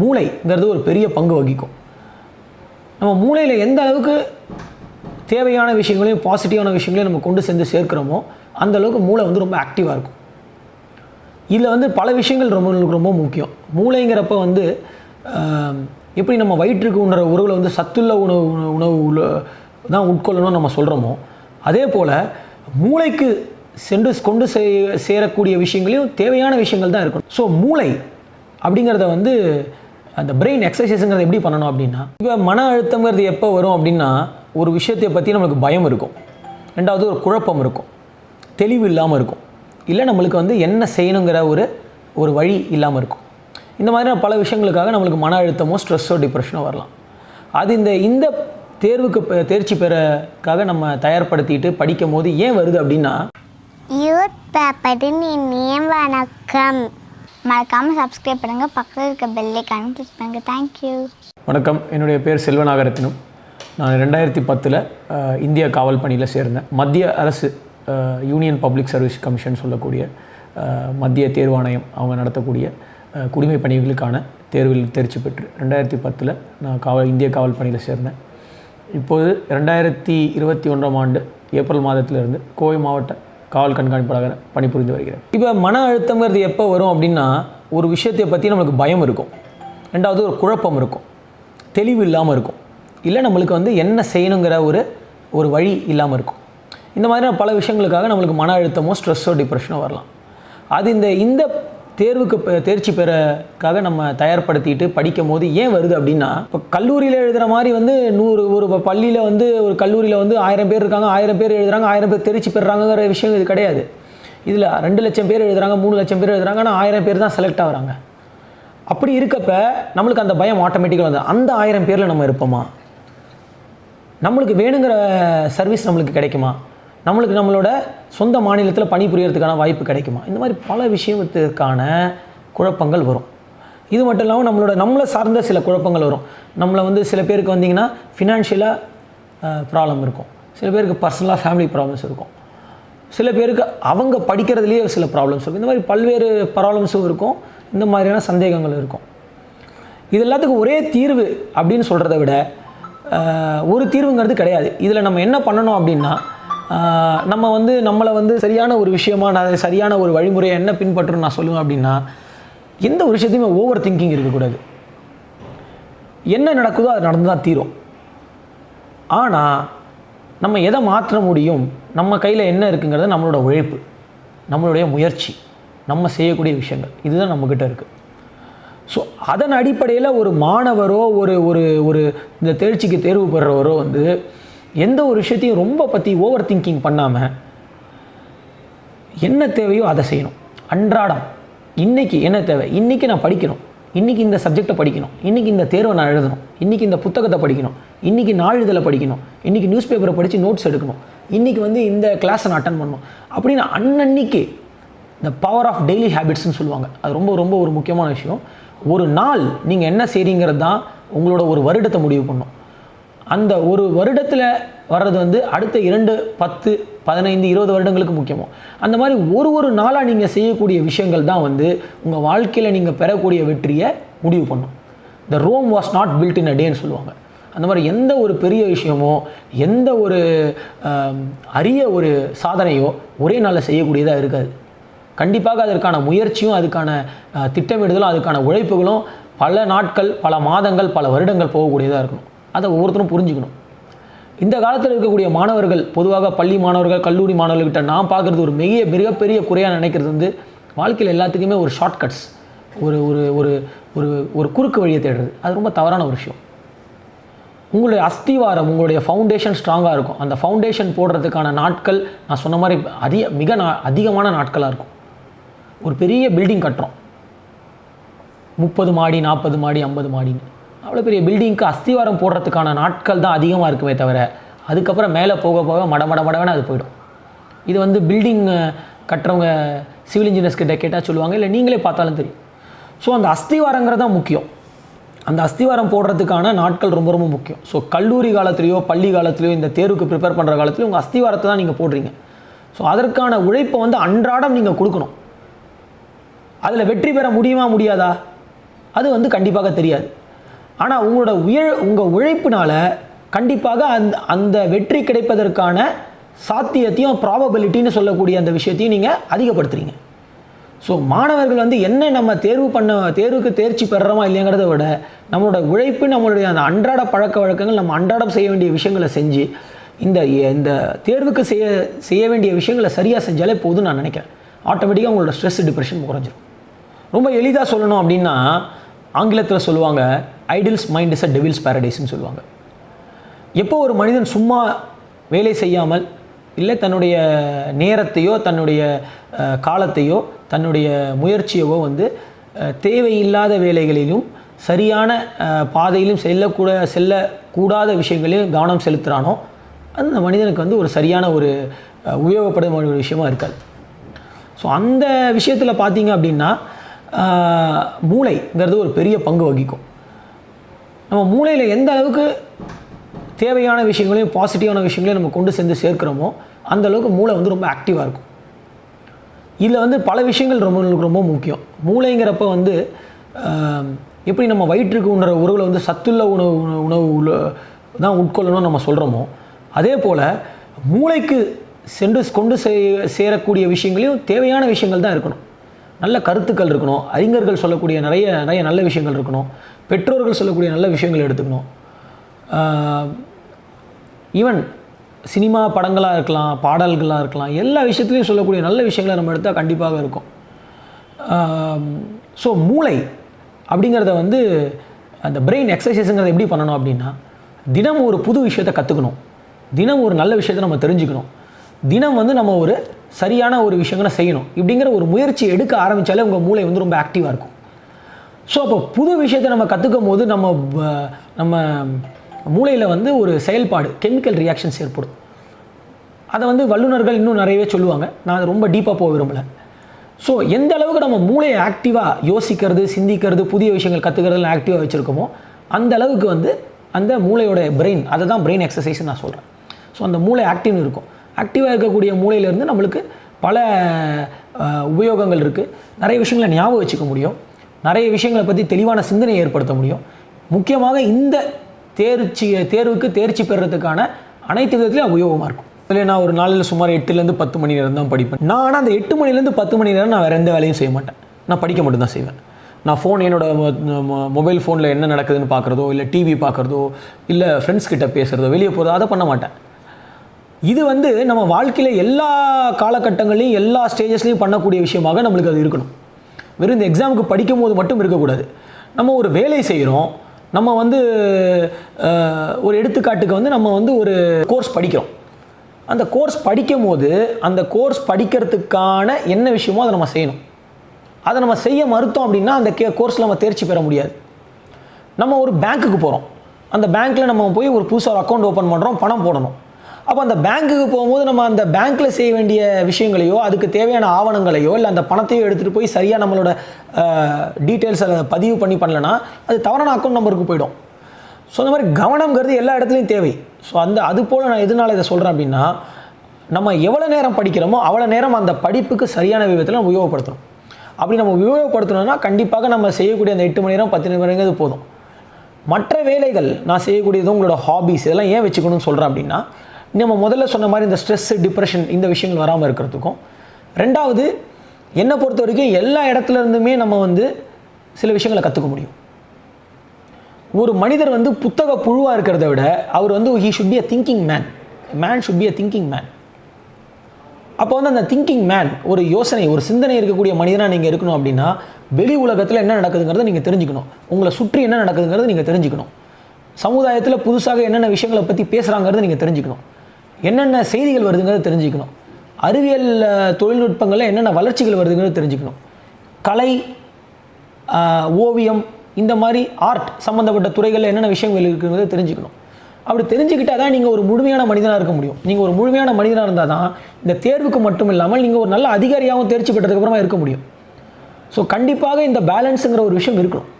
மூளைங்கிறது ஒரு பெரிய பங்கு வகிக்கும். நம்ம மூளையில் எந்த அளவுக்கு தேவையான விஷயங்களையும் பாசிட்டிவான விஷயங்களையும் நம்ம கொண்டு சேர்ந்து சேர்க்கிறோமோ அந்த அளவுக்கு மூளை வந்து ரொம்ப ஆக்டிவாக இருக்கும். இதில் வந்து பல விஷயங்கள் ரொம்ப ரொம்ப முக்கியம். மூளைங்கிறப்ப வந்து எப்படி நம்ம வயிற்றுக்கு உணர உறவில் வந்து சத்துள்ள உணவு உணவு- உள்ள- தான் உட்கொள்ளணும்னு நம்ம சொல்கிறோமோ அதே போல் மூளைக்கு சென்று கொண்டு சே சேரக்கூடிய விஷயங்களையும் தேவையான விஷயங்கள் தான் இருக்கணும். ஸோ மூளை அப்படிங்கிறத வந்து அந்த பிரெயின் எக்ஸசைஸுங்கிறத எப்படி பண்ணணும் அப்படின்னா இப்போ மன அழுத்தங்கிறது எப்போ வரும் அப்படின்னா ஒரு விஷயத்தை பற்றி நம்மளுக்கு பயம் இருக்கும். ரெண்டாவது ஒரு குழப்பம் இருக்கும். தெளிவு இல்லாமல் இருக்கும். இல்லை நம்மளுக்கு வந்து என்ன செய்யணுங்கிற ஒரு ஒரு வழி இல்லாமல் இருக்கும். இந்த மாதிரியான பல விஷயங்களுக்காக நம்மளுக்கு மன அழுத்தமோ ஸ்ட்ரெஸ்ஸோ டிப்ரெஷனோ வரலாம். அது இந்த இந்த தேர்வுக்கு பெ- தேர்ச்சி பெறக்காக நம்ம தயார்படுத்திட்டு படிக்கும் போது ஏன் வருது அப்படின்னா யூத் பேப்பரின் இனிய வணக்கம். மறக்காமல் சப்ஸ்கிரைப் பண்ணுங்கள் பக்கத்தில் இருக்க பெல்லைக்கான கிளிக் பண்ணுங்கள் தேங்க்யூ வணக்கம். என்னுடைய பேர் செல்வநாகரத்தினம். நான் ரெண்டாயிரத்தி பத்தில் இந்திய காவல் பணியில் சேர்ந்தேன். மத்திய அரசு யூனியன் பப்ளிக் சர்வீஸ் கமிஷன் சொல்லக்கூடிய மத்திய தேர்வாணையம் அவங்க நடத்தக்கூடிய குடிமை பணிகளுக்கான தேர்வில் தேர்ச்சி பெற்று ரெண்டாயிரத்தி பத்தில் நான் காவல் இந்திய காவல் பணியில் சேர்ந்தேன். இப்போது ரெண்டாயிரத்தி இருபத்தி ஒன்றாம் ஆண்டு ஏப்ரல் மாதத்திலிருந்து கோவை மாவட்ட காவல் கண்காணிப்பாளராக பணிபுரிந்து வருகிறேன் இப்போ மன அழுத்தங்கிறது எப்போ வரும் அப்படின்னா ஒரு விஷயத்தை பற்றி நம்மளுக்கு பயம் இருக்கும். ரெண்டாவது ஒரு குழப்பம் இருக்கும். தெளிவு இல்லாமல் இருக்கும். இல்லை நம்மளுக்கு வந்து என்ன செய்யணுங்கிற ஒரு ஒரு வழி இல்லாமல் இருக்கும். இந்த மாதிரியான பல விஷயங்களுக்காக நம்மளுக்கு மன அழுத்தமோ ஸ்ட்ரெஸ்ஸோ டிப்ரெஷனோ வரலாம். அது இந்த இந்த தேர்வுக்கு தேர்ச்சி பெறக்காக நம்ம தயார்படுத்திட்டு படிக்கும் போது ஏன் வருது அப்படின்னா இப்போ கல்லூரியில் எழுதுகிற மாதிரி வந்து நூறு ஒரு பள்ளியில் வந்து ஒரு கல்லூரியில் வந்து ஆயிரம் பேர் இருக்காங்க ஆயிரம் பேர் எழுதுறாங்க ஆயிரம் பேர் தேர்ச்சி பெறாங்கிற விஷயம் இது கிடையாது. இதில் ரெண்டு லட்சம் பேர் எழுதுகிறாங்க மூணு லட்சம் பேர் எழுதுகிறாங்க ஆனால் ஆயிரம் பேர் தான் செலக்ட் ஆகுறாங்க. அப்படி இருக்கப்ப நம்மளுக்கு அந்த பயம் ஆட்டோமேட்டிக்காக வந்து அந்த ஆயிரம் பேரில் நம்ம இருப்போமா? நம்மளுக்கு வேணுங்கிற சர்வீஸ் நம்மளுக்கு கிடைக்குமா? நம்மளுக்கு நம்மளோட சொந்த மாநிலத்தில் பணிபுரியறதுக்கான வாய்ப்பு கிடைக்குமா? இந்த மாதிரி பல விஷயத்துக்கான குழப்பங்கள் வரும். இது மட்டும் இல்லாமல் நம்மளோட நம்மளை சார்ந்த சில குழப்பங்கள் வரும். நம்மளை வந்து சில பேருக்கு வந்தீங்கன்னா ஃபினான்ஷியலாக ப்ராப்ளம் இருக்கும். சில பேருக்கு பர்சனலாக ஃபேமிலி ப்ராப்ளம்ஸ் இருக்கும். சில பேருக்கு அவங்க படிக்கிறதுலேயே சில ப்ராப்ளம்ஸ் இருக்கும். இந்த மாதிரி பல்வேறு ப்ராப்ளம்ஸும் இருக்கும். இந்த மாதிரியான சந்தேகங்கள் இருக்கும். இது எல்லாத்துக்கும் ஒரே தீர்வு அப்படின்னு சொல்கிறத விட ஒரு தீர்வுங்கிறது கிடையாது. இதில் நம்ம என்ன பண்ணணும் அப்படின்னா நம்ம வந்து நம்மளை வந்து சரியான ஒரு விஷயமா நான் சரியான ஒரு வழிமுறையை என்ன பின்பற்றணும் நான் சொல்லுவேன் அப்படின்னா எந்த ஒரு விஷயத்தையுமே ஓவர் திங்கிங் இருக்கக்கூடாது. என்ன நடக்குதோ அது நடந்து தான் தீரும். ஆனால் நம்ம எதை மாற்ற முடியும் நம்ம கையில் என்ன இருக்குங்கிறது நம்மளோட உழைப்பு நம்மளுடைய முயற்சி நம்ம செய்யக்கூடிய விஷயங்கள். இதுதான் நம்மக்கிட்ட இருக்குது ஸோ அதன் அடிப்படையில் ஒரு மாணவரோ ஒரு ஒரு ஒரு இந்த தேர்ச்சிக்கு தேர்வு பெறுறவரோ வந்து எந்த ஒரு விஷயத்தையும் ரொம்ப பற்றி ஓவர் திங்கிங் பண்ணாமல் என்ன தேவையோ அதை செய்யணும். அன்றாடம் இன்றைக்கி என்ன தேவை? இன்றைக்கி நான் படிக்கணும். இன்னைக்கு இந்த சப்ஜெக்டை படிக்கணும். இன்றைக்கி இந்த தேர்வை நான் எழுதணும். இன்றைக்கி இந்த புத்தகத்தை படிக்கணும். இன்றைக்கி நாளிதழை படிக்கணும். இன்றைக்கி நியூஸ் பேப்பரை படித்து நோட்ஸ் எடுக்கணும். இன்றைக்கி வந்து இந்த கிளாஸை நான் அட்டன் பண்ணணும். அப்படின்னு அன்னன்னைக்கு இந்த பவர் ஆஃப் டெய்லி ஹேபிட்ஸ்னு சொல்லுவாங்க. அது ரொம்ப ரொம்ப ஒரு முக்கியமான விஷயம். ஒரு நாள் நீங்கள் என்ன செய்கிறீங்கிறது தான் உங்களோட ஒரு வருடத்தை முடிவு பண்ணும். அந்த ஒரு வருடத்தில் வர்றது வந்து அடுத்த இரண்டு பத்து பதினைந்து இருபது வருடங்களுக்கு முக்கியமோ. அந்த மாதிரி ஒரு ஒரு நாளாக நீங்கள் செய்யக்கூடிய விஷயங்கள் தான் வந்து உங்கள் வாழ்க்கையில் நீங்கள் பெறக்கூடிய வெற்றியை முடிவு பண்ணும். The Rome was not built in a டேன்னு சொல்லுவாங்க. அந்த மாதிரி எந்த ஒரு பெரிய விஷயமோ எந்த ஒரு அரிய ஒரு சாதனையோ ஒரே நாளில் செய்யக்கூடியதாக இருக்காது. கண்டிப்பாக அதற்கான முயற்சியும் அதுக்கான திட்டமிடுதலும் அதுக்கான உழைப்புகளும் பல நாட்கள் பல மாதங்கள் பல வருடங்கள் போகக்கூடியதாக இருக்கணும். அதை ஒவ்வொருத்தரும் புரிஞ்சுக்கணும். இந்த காலத்தில் இருக்கக்கூடிய மாணவர்கள் பொதுவாக பள்ளி மாணவர்கள் கல்லூரி மாணவர்கள்கிட்ட நான் பார்க்குறது ஒரு மிக மிகப்பெரிய குறையாக நினைக்கிறது வந்து வாழ்க்கையில் எல்லாத்துக்குமே ஒரு ஷார்ட்கட்ஸ் ஒரு ஒரு ஒரு ஒரு ஒரு குறுக்கு வழியை தேடுறது. அது ரொம்ப தவறான ஒரு விஷயம். உங்களுடைய அஸ்திவாரம் உங்களுடைய ஃபவுண்டேஷன் ஸ்ட்ராங்காக இருக்கும். அந்த ஃபவுண்டேஷன் போடுறதுக்கான நாட்கள் நான் சொன்ன மாதிரி அதிக மிக நா அதிகமான நாட்களாக இருக்கும். ஒரு பெரிய பில்டிங் கட்டுறோம். முப்பது மாடி நாற்பது மாடி ஐம்பது மாடின்னு. அவ்வளோ பெரிய பில்டிங்க்கு அஸ்திவாரம் போடுறதுக்கான நாட்கள் தான் அதிகமாக இருக்குமே தவிர அதுக்கப்புறம் மேலே போக போக மடமட மடவன அது போயிடும். இது வந்து பில்டிங் கட்டுறவங்க சிவில் இன்ஜினியர்ஸ் கிட்ட கேட்டால் சொல்லுவாங்க இல்லை நீங்களே பார்த்தாலும் தெரியும். ஸோ அந்த அஸ்திவாரங்கிறது தான் முக்கியம். அந்த அஸ்திவாரம் போடுறதுக்கான நாட்கள் ரொம்ப ரொம்ப முக்கியம். ஸோ கல்லூரி காலத்துலேயோ பள்ளி காலத்துலேயோ இந்த தேர்வுக்கு ப்ரிப்பேர் பண்ணுற காலத்துலையோ உங்கள் அஸ்திவாரத்தை தான் நீங்கள் போடுறீங்க. ஸோ அதற்கான உழைப்பை வந்து அன்றாடம் நீங்கள் கொடுக்கணும். அதில் வெற்றி பெற முடியுமா முடியாதா? அது வந்து கண்டிப்பாக தெரியாது. ஆனால் உங்களோட உய உங்கள் உழைப்பினால் கண்டிப்பாக அந்த அந்த வெற்றி கிடைப்பதற்கான சாத்தியத்தையும் ப்ராபபிலிட்டின்னு சொல்லக்கூடிய அந்த விஷயத்தையும் நீங்கள் அதிகப்படுத்துறீங்க. ஸோ மாணவர்கள் வந்து என்ன நம்ம தேர்வு பண்ண தேர்வுக்கு தேர்ச்சி பெறுறோமா இல்லைங்கிறத விட நம்மளோட உழைப்பு நம்மளுடைய அந்த அன்றாட பழக்க வழக்கங்கள் நம்ம அன்றாடம் செய்ய வேண்டிய விஷயங்களை செஞ்சு இந்த இந்த தேர்வுக்கு செய்ய செய்ய வேண்டிய விஷயங்களை சரியாக செஞ்சாலே போதும் நான் நினைக்கிறேன். ஆட்டோமேட்டிக்காக உங்களோட ஸ்ட்ரெஸ் டிப்ரெஷன் குறைஞ்சிரும். ரொம்ப எளிதாக சொல்லணும் அப்படின்னா ஆங்கிலத்தில் சொல்லுவாங்க idle's mind is a devil's பேரடைஸ்ன்னு சொல்லுவாங்க. எப்போ ஒரு மனிதன் சும்மா வேலை செய்யாமல் இல்லை தன்னுடைய நேரத்தையோ தன்னுடைய காலத்தையோ தன்னுடைய முயற்சியவோ வந்து தேவையில்லாத வேலைகளிலும் சரியான பாதையிலும் செல்லக்கூட செல்லக்கூடாத விஷயங்களையும் கவனம் செலுத்துகிறானோ அந்த மனிதனுக்கு வந்து ஒரு சரியான ஒரு உபயோகப்படும் ஒரு விஷயமா இருக்காது. ஸோ அந்த விஷயத்தில் பார்த்தீங்க அப்படின்னா மூளைங்கிறது ஒரு பெரிய பங்கு வகிக்கும். நம்ம மூளையில் எந்த அளவுக்கு தேவையான விஷயங்களையும் பாசிட்டிவான விஷயங்களையும் நம்ம கொண்டு சேர்ந்து சேர்க்கிறோமோ அந்த அளவுக்கு மூளை வந்து ரொம்ப ஆக்டிவாக இருக்கும். இதில் வந்து பல விஷயங்கள் ரொம்ப ரொம்ப முக்கியம். மூளைங்கிறப்ப வந்து எப்படி நம்ம வயிற்றுக்கு உணர உறவில் வந்து சத்துள்ள உணவு உணவு- தான் உட்கொள்ளணும்னு நம்ம சொல்கிறோமோ அதே போல் மூளைக்கு சென்று கொண்டு சே சேரக்கூடிய விஷயங்களையும் தேவையான விஷயங்கள் தான் இருக்கணும். நல்ல கருத்துக்கள் இருக்கணும். அறிஞர்கள் சொல்லக்கூடிய நிறைய நிறைய நல்ல விஷயங்கள் இருக்கணும். பெற்றோர்கள் சொல்லக்கூடிய நல்ல விஷயங்கள் எடுத்துக்கணும். ஈவன் சினிமா படங்களாக இருக்கலாம் பாடல்களாக இருக்கலாம் எல்லா விஷயத்துலையும் சொல்லக்கூடிய நல்ல விஷயங்களை நம்ம எடுத்தால் கண்டிப்பாக இருக்கும். ஸோ மூளை அப்படிங்கிறத வந்து அந்த பிரெயின் எக்ஸசைஸுங்கிறத எப்படி பண்ணணும் அப்படின்னா தினம் ஒரு புது விஷயத்தை கற்றுக்கணும் தினம் ஒரு நல்ல விஷயத்தை நம்ம தெரிஞ்சுக்கணும். தினம் வந்து நம்ம ஒரு சரியான ஒரு விஷயங்களை செய்யணும். இப்படிங்கிற ஒரு முயற்சி எடுக்க ஆரம்பித்தாலே உங்கள் மூளை வந்து ரொம்ப ஆக்டிவாக இருக்கும். ஸோ அப்போ புது விஷயத்தை நம்ம கற்றுக்கும் போது நம்ம நம்ம மூளையில் வந்து ஒரு செயல்பாடு கெமிக்கல் ரியாக்ஷன்ஸ் ஏற்படும். அதை வந்து வல்லுநர்கள் இன்னும் நிறையவே சொல்லுவாங்க. நான் அது ரொம்ப டீப்பாக போக விரும்பலை. ஸோ எந்த அளவுக்கு நம்ம மூளையை ஆக்டிவாக யோசிக்கிறது சிந்திக்கிறது புதிய விஷயங்கள் கற்றுக்கிறதுலாம் ஆக்டிவாக வச்சுருக்கோமோ அந்த அளவுக்கு வந்து அந்த மூளையோட பிரெயின் அதை தான் பிரெயின் எக்ஸசைஸ் நான் சொல்கிறேன் ஸோ அந்த மூளை ஆக்டிவ்னு இருக்கும். ஆக்டிவாக இருக்கக்கூடிய மூளையிலேருந்து நம்மளுக்கு பல உபயோகங்கள் இருக்குது நிறைய விஷயங்களை ஞாபகம் வச்சுக்க முடியும். நிறைய விஷயங்களை பற்றி தெளிவான சிந்தனையை ஏற்படுத்த முடியும். முக்கியமாக இந்த தேர்ச்சி தேர்வுக்கு தேர்ச்சி பெறுறதுக்கான அனைத்து விதத்துலையும் உபயோகமாக இருக்கும். இதில் நான் ஒரு நாளில் சுமார் எட்டுலேருந்து பத்து மணி நேரம் தான் படிப்பேன். நான் ஆனால் அந்த எட்டு மணிலேருந்து பத்து மணி நேரம் நான் வேறு எந்த வேலையும் செய்ய மாட்டேன். நான் படிக்க மட்டும்தான் செய்வேன். நான் ஃபோன் என்னோட மொபைல் ஃபோனில் என்ன நடக்குதுன்னு பார்க்குறதோ இல்லை டிவி பார்க்குறதோ இல்லை ஃப்ரெண்ட்ஸ் கிட்ட பேசுகிறதோ வெளியே போகிறதோ அதை பண்ண மாட்டேன். இது வந்து நம்ம வாழ்க்கையில் எல்லா காலகட்டங்களையும் எல்லா ஸ்டேஜஸ்லையும் பண்ணக்கூடிய விஷயமாக நம்மளுக்கு அது இருக்கணும். வெறும் இந்த எக்ஸாமுக்கு படிக்கும் போது மட்டும் இருக்கக்கூடாது. நம்ம ஒரு வேலை செய்கிறோம் நம்ம வந்து ஒரு எடுத்துக்காட்டுக்கு வந்து நம்ம வந்து ஒரு கோர்ஸ் படிக்கிறோம். அந்த கோர்ஸ் படிக்கும் போது அந்த கோர்ஸ் படிக்கிறதுக்கான என்ன விஷயமோ அதை நம்ம செய்யணும். அதை நம்ம செய்ய மறுத்தோம் அப்படின்னா அந்த கே கோர்ஸில் நம்ம தேர்ச்சி பெற முடியாது. நம்ம ஒரு பேங்க்குக்கு போகிறோம் அந்த பேங்க்கில் நம்ம போய் ஒரு புதுசாக ஒரு அக்கௌண்ட் ஓப்பன் பண்ணுறோம் பணம் போடணும். அப்போ அந்த பேங்க்குக்கு போகும்போது நம்ம அந்த பேங்க்கில் செய்ய வேண்டிய விஷயங்களையோ அதுக்கு தேவையான ஆவணங்களையோ இல்லை அந்த பணத்தையோ எடுத்துகிட்டு போய் சரியாக நம்மளோட டீட்டெயில்ஸ் அதை பதிவு பண்ணி பண்ணலைன்னா அது தவறான அக்கௌண்ட் நம்பருக்கு போயிடும். ஸோ அந்த மாதிரி கவனம்ங்கிறது எல்லா இடத்துலையும் தேவை. ஸோ அந்த அது போல் நான் எதனால் இதை சொல்கிறேன் அப்படின்னா நம்ம எவ்வளோ நேரம் படிக்கிறோமோ அவ்வளோ நேரம் அந்த படிப்புக்கு சரியான விதத்தில் நம்ம உபயோகப்படுத்தணும். அப்படி நம்ம உபயோகப்படுத்தணும்னா கண்டிப்பாக நம்ம செய்யக்கூடிய அந்த எட்டு மணி நேரம் பத்து மணி நேரங்கிறது போதும். மற்ற வேலைகள் நான் செய்யக்கூடியது உங்களோட ஹாபிஸ் இதெல்லாம் ஏன் வச்சுக்கணும்னு சொல்கிறேன் அப்படின்னா நம்ம முதல்ல சொன்ன மாதிரி இந்த ஸ்ட்ரெஸ் டிப்ரெஷன் இந்த விஷயங்கள் வராமல் இருக்கிறதுக்கும். ரெண்டாவது என்னை பொறுத்த வரைக்கும் எல்லா இடத்துல இருந்துமே நம்ம வந்து சில விஷயங்களை கற்றுக்க முடியும். ஒரு மனிதர் வந்து புத்தக புழுவாக இருக்கிறத விட அவர் வந்து he should be a thinking man man should be a thinking man அப்போ வந்து அந்த திங்கிங் மேன் ஒரு யோசனை ஒரு சிந்தனை இருக்கக்கூடிய மனிதனாக நீங்கள் இருக்கணும் அப்படின்னா வெளி உலகத்தில் என்ன நடக்குதுங்கிறத நீங்கள் தெரிஞ்சுக்கணும். உங்களை சுற்றி என்ன நடக்குதுங்கிறத நீங்கள் தெரிஞ்சுக்கணும். சமுதாயத்தில் புதுசாக என்னென்ன விஷயங்களை பற்றி பேசுகிறாங்கிறத நீங்கள் தெரிஞ்சுக்கணும். என்னென்ன செய்திகள் வருதுங்கிறத தெரிஞ்சுக்கணும். அறிவியல் தொழில்நுட்பங்களில் என்னென்ன வளர்ச்சிகள் வருதுங்கிறத தெரிஞ்சுக்கணும். கலை ஓவியம் இந்த மாதிரி ஆர்ட் சம்மந்தப்பட்ட துறைகளில் என்னென்ன விஷயங்கள் இருக்குங்கிறத தெரிஞ்சுக்கணும். அப்படி தெரிஞ்சுக்கிட்டால் தான் நீங்கள் ஒரு முழுமையான மனிதனாக இருக்க முடியும். நீங்கள் ஒரு முழுமையான மனிதனாக இருந்தால் தான் இந்த தேர்வுக்கு மட்டும் இல்லாமல் நீங்கள் ஒரு நல்ல அதிகாரியாகவும் தேர்ச்சி பெற்றதுக்கப்புறமா இருக்க முடியும். ஸோ கண்டிப்பாக இந்த பேலன்ஸுங்கிற ஒரு விஷயம் இருக்கணும்.